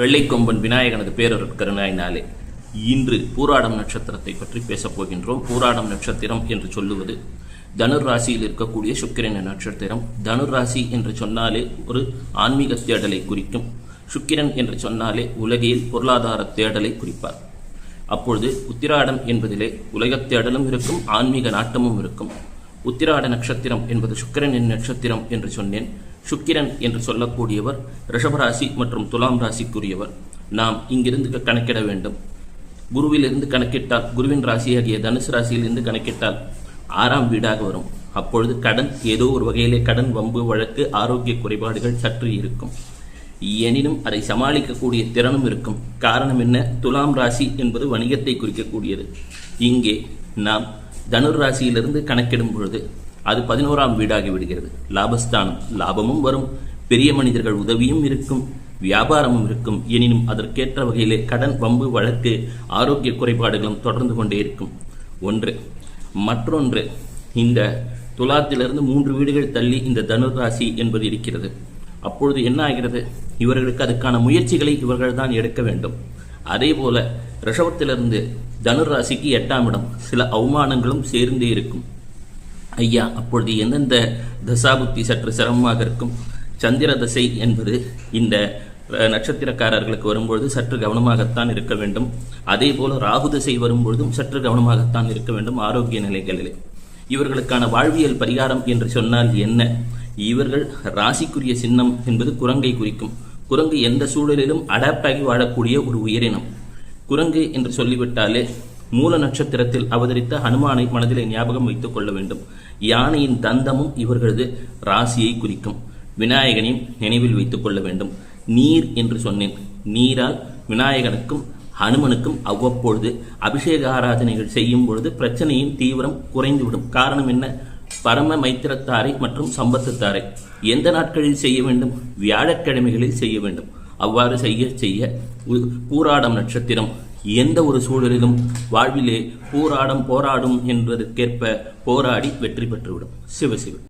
வெள்ளைக்கொம்பன் விநாயகனது பேரருட்கருணாயினாலே இன்று பூராடம் நட்சத்திரத்தை பற்றி பேசப் போகின்றோம். பூராடம் நட்சத்திரம் என்று சொல்லுவது தனுர் ராசியில் இருக்கக்கூடிய சுக்கிரன் நட்சத்திரம். தனுர் ராசி என்று சொன்னாலே ஒரு ஆன்மீக தேடலை குறிக்கும். சுக்கிரன் என்று சொன்னாலே உலகில் பொருளாதார தேடலை குறிப்பார். அப்பொழுது உத்திராடம் என்பதிலே உலகத் தேடலும் இருக்கும் ஆன்மீக நாட்டமும் இருக்கும். உத்திராட நட்சத்திரம் என்பது சுக்கிரனின் நட்சத்திரம் என்று சொன்னேன். சுக்கிரன் என்று சொல்லக்கூடியவர் ரிஷபராசி மற்றும் துலாம் ராசிக்குரியவர். நாம் இங்கிருந்து கணக்கிட வேண்டும். குருவிலிருந்து கணக்கிட்டால் குருவின் ராசியாகிய தனுசு ராசியிலிருந்து கணக்கிட்டால் ஆறாம் வீடாக வரும். அப்பொழுது கடன் ஏதோ ஒரு வகையிலே கடன் வம்பு வழக்கு ஆரோக்கிய குறைபாடுகள் சற்று இருக்கும். எனினும் அதை சமாளிக்கக்கூடிய திறனும் இருக்கும். காரணம் என்ன? துலாம் ராசி என்பது வணிகத்தை குறிக்கக்கூடியது. இங்கே நாம் தனுர் ராசியிலிருந்து கணக்கிடும் பொழுது அது பதினோராம் வீடாகி விடுகிறது. லாபஸ்தானம் லாபமும் வரும். பெரிய மனிதர்கள் உதவியும் இருக்கும். வியாபாரமும் இருக்கும். எனினும் அதற்கேற்ற வகையிலே கடன் வம்பு வழக்கு ஆரோக்கிய குறைபாடுகளும் தொடர்ந்து கொண்டே இருக்கும். ஒன்று. மற்றொன்று. இந்த துலாத்திலிருந்து மூன்று வீடுகள் தள்ளி இந்த தனுராசி என்பது இருக்கிறது. அப்பொழுது என்ன ஆகிறது? இவர்களுக்கு அதுக்கான முயற்சிகளை இவர்கள் தான் எடுக்க வேண்டும். அதே போல ரிஷபத்திலிருந்து தனுர் ராசிக்கு எட்டாம் இடம். சில அவமானங்களும் சேர்ந்தே இருக்கும். ஐயா அப்பொழுது எந்தெந்த தசாபுத்தி சற்று சிரமமாக இருக்கும்? சந்திர தசை என்பது இந்த நட்சத்திரக்காரர்களுக்கு வரும்பொழுது சற்று கவனமாகத்தான் இருக்க வேண்டும். அதே போல ராகு திசை வரும்பொழுதும் சற்று கவனமாகத்தான் இருக்க வேண்டும் ஆரோக்கிய நிலைகளிலே. இவர்களுக்கான வாழ்வியல் பரிகாரம் என்று சொன்னால் என்ன? இவர்கள் ராசிக்குரிய சின்னம் என்பது குரங்கை குறிக்கும். குரங்கு எந்த சூழலிலும் அடாப்ட் ஆகி வாழக்கூடிய ஒரு உயிரினம். குரங்கு என்று சொல்லிவிட்டாலே மூல நட்சத்திரத்தில் அவதரித்த ஹனுமானை மனதிலே ஞாபகம் வைத்துக் கொள்ள வேண்டும். யானையின் தந்தமும் இவர்களது ராசியை குறிக்கும். விநாயகனையும் நினைவில் வைத்துக் கொள்ள வேண்டும். நீர் என்று சொன்னேன். நீரால் விநாயகனுக்கும் ஹனுமனுக்கும் அவ்வப்பொழுது அபிஷேக ஆராதனைகள் செய்யும் பொழுது பிரச்சனையின் தீவிரம் குறைந்துவிடும். காரணம் என்ன? பரம மைத்திரத்தாரை மற்றும் சம்பத்தத்தாரை. எந்த நாட்களில் செய்ய வேண்டும்? வியாழக்கிழமைகளில் செய்ய வேண்டும். அவ்வாறு செய்ய செய்ய உ- பூராடம் நட்சத்திரம் எந்த ஒரு சூழலிலும் வாழ்விலே போராடம் போராடும் என்பதற்கேற்ப போராடி வெற்றி பெற்றுவிடும். சிவசிவன்